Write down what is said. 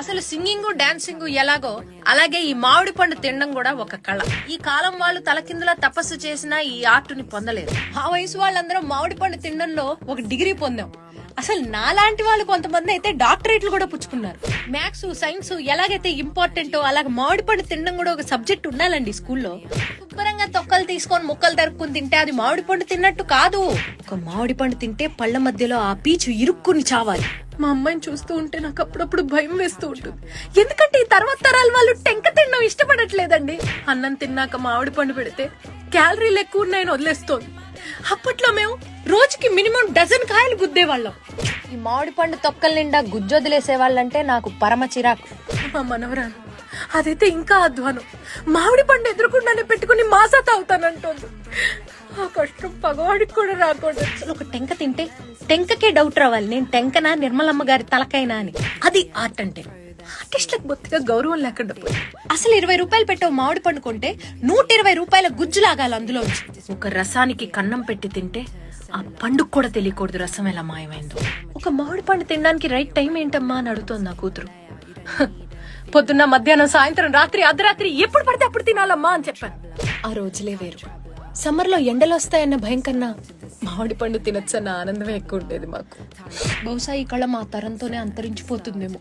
అసలు singing dancing ఎలాగో అలాగే ఈ మామిడి పండు తినడం కూడా ఒక కళ. ఈ కాలం వాళ్ళు తలకిందులా తపస్సు చేసినా ఈ ఆర్టుని పొందలేరు ఆ వయసు వాళ్ళందరూ మామిడి పండు తినడంలో ఒక డిగ్రీ పొందాం. అసలు నాలాంటి వాళ్ళు కొంతమంది అయితే డాక్టరేట్లు కూడా పుచ్చుకున్నారు. మ్యాథ్స్ సైన్స్ ఎలాగైతే ఇంపార్టెంటో అలాగే మామిడి పండు తినడం కూడా ఒక సబ్జెక్ట్ ఉండాలండి స్కూల్లో. శుభ్రంగా తొక్కలు తీసుకొని ముక్కలు తరుక్కుని తింటే అది మామిడి పండు తిన్నట్టు కాదు. ఒక మామిడి పండు తింటే పళ్ళ మధ్యలో ఆ పీచు ఇరుక్కుని చావాలి. మా అమ్మాయిని చూస్తూ ఉంటే నాకు అప్పుడప్పుడు భయం వేస్తూ ఉంటుంది. ఎందుకంటే ఈ తర్వాత తరాల వాళ్ళు టెంక తినడం ఇష్టపడట్లేదండి. అన్నం తిన్నాక మామిడి పండు పెడితే క్యాలరీలు ఎక్కువ ఉన్నాయని వదిలేస్తోంది. అప్పట్లో మేము రోజుకి మినిమం డజన్ కాయలు గుద్దేవాళ్ళం. ఈ మామిడి పండు తొక్కల నిండా గుజ్జొదిలేసే వాళ్ళంటే నాకు పరమ చిరాకు. మా మనవరాలు అదైతే ఇంకా అధ్వానం. మామిడి పండు ఎదురుకుండానే పెట్టుకుని మాసా తాగుతానంటోంది. ఆ కష్టం పగవాడికి కూడా రాకూడదు. ఒక టెంక తింటే టెంకకే డౌట్ రావాలి. నేను టెంకనా నిర్మలమ్మ గారి తలకైనా అని. అది ఆర్ట్ అంటే. ఆర్టిస్ట్లకు బొత్తిగా గౌరవం లేకుండా పోయింది. అసలు ఇరవై రూపాయలు పెట్టే మామిడి పండు కొంటే నూట ఇరవై రూపాయల గుజ్జు లాగాలి అందులో ఒక రసానికి కన్నం పెట్టి తింటే ఆ పండుగ కూడా తెలియకూడదు రసం ఎలా మాయమైందో. ఒక మామిడి పండు తినడానికి రైట్ టైం ఏంటమ్మా అని అడుగుతోంది నా కూతురు. పొద్దున్న మధ్యాహ్నం సాయంత్రం రాత్రి అర్ధరాత్రి ఎప్పుడు పడితే అప్పుడు తినాలమ్మా అని చెప్పాను. ఆ రోజులే వేరు. సమ్మర్లో ఎండలు వస్తాయన్న భయం కన్నా మామిడి పండు తినొచ్చన్న ఆనందమే ఎక్కువ ఉండేది మాకు. బహుశా ఈ కళ మా తరంతోనే అంతరించిపోతుందేమో.